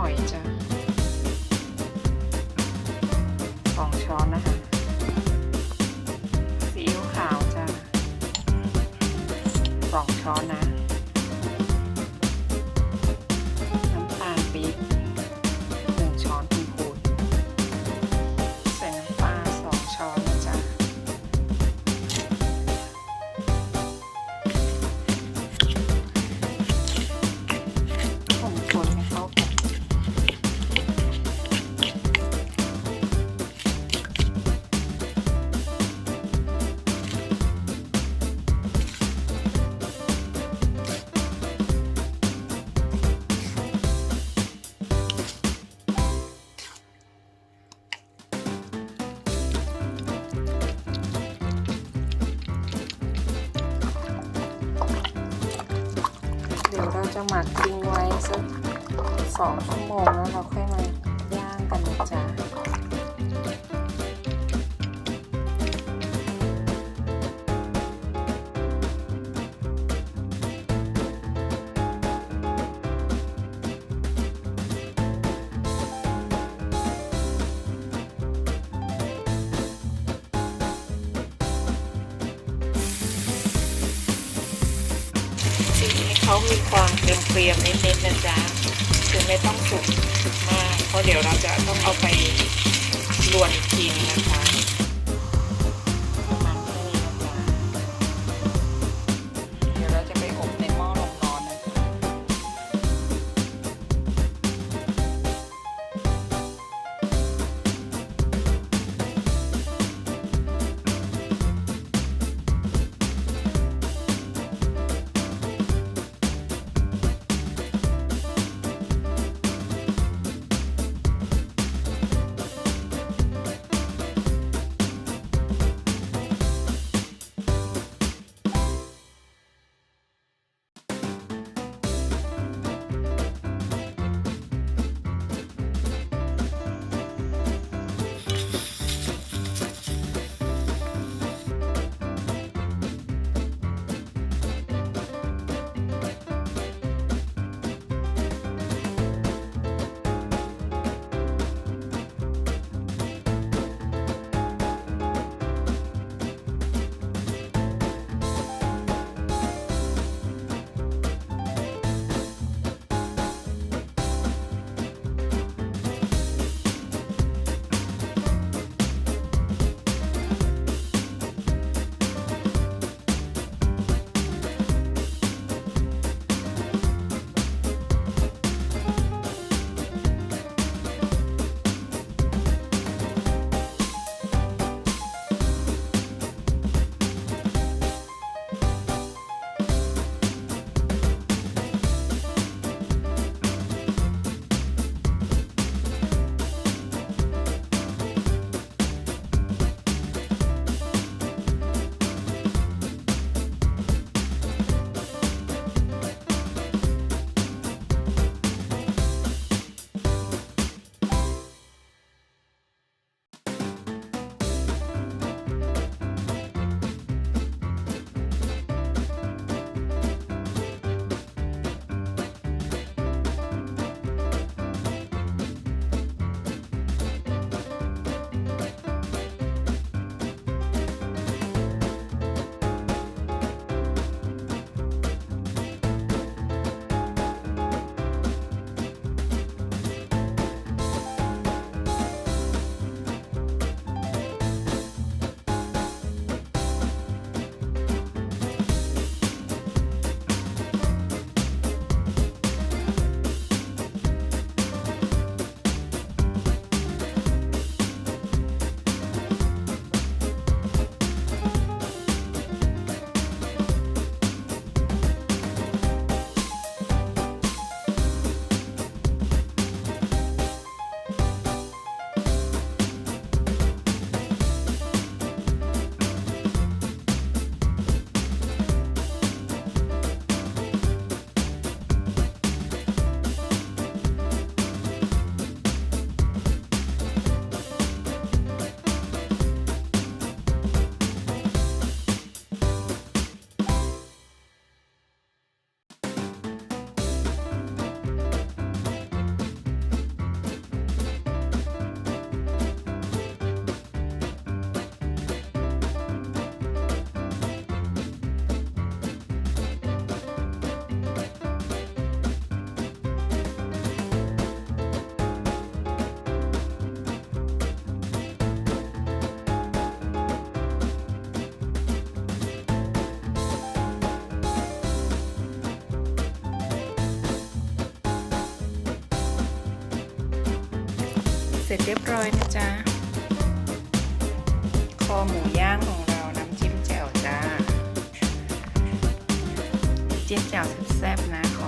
่อยจ้ะสองช้อนนะคะซีอิ๊วขาวจ้ะสองช้อนนะ จะหมักทิ้งไว้สักสองชั่วโมงแล้วเราค่อยมาย่างกันนะจ๊ะ ให้เขามีความเกรียมๆนิดๆนะจ๊ะคือไม่ต้องสุกมาก เพราะเดี๋ยวเราจะต้องเอาไปลวนอีกทีนึงนะคะ ร็จเรียบร้อยนะจ๊ะ คอหมูย่างของเราน้ำจิ้มแจ่วจ้า จิ้มแจ่วแซ่บๆนะ